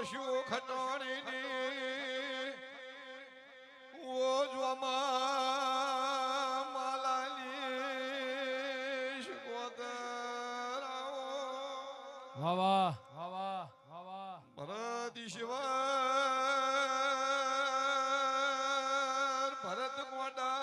ખટોણીની ઓજવામાં માલાની શિકોતરાઓ વાહ વાહ હવા વાહ વાહ ભરત શિવા ભરત ગોડા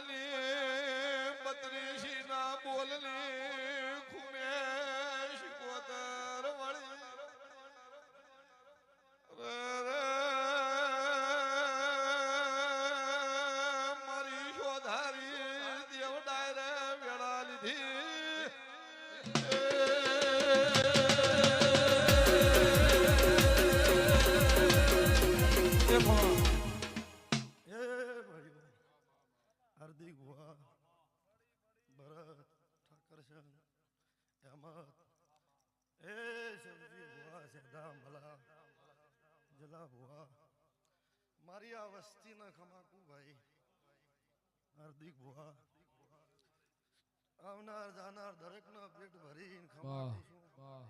બલ્યાની બત્રીસી ના બોલની ખુમેશ કોતર વળી મારી શોધારી દેવડાય રે હાર્દિક ભુવા ભરત ઠાકરશન હેમત એ શિવજી ભુવા સેદા મલા જલા ભુવા મારી આ વસ્તીના ખમાકુ ભાઈ હાર્દિક ભુવા આવનાર જાનાર દરેકનો પેટ ભરીને વાહ ખમાકુ છું વાહ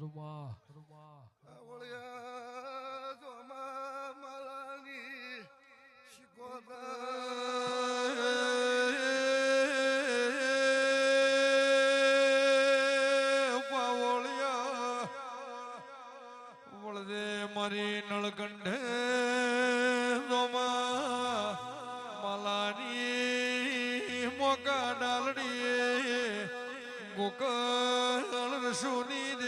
ખરુમા ખરુમા પાવળિયા વળદે મારી નળકંઠે દોમા માલાની રસુની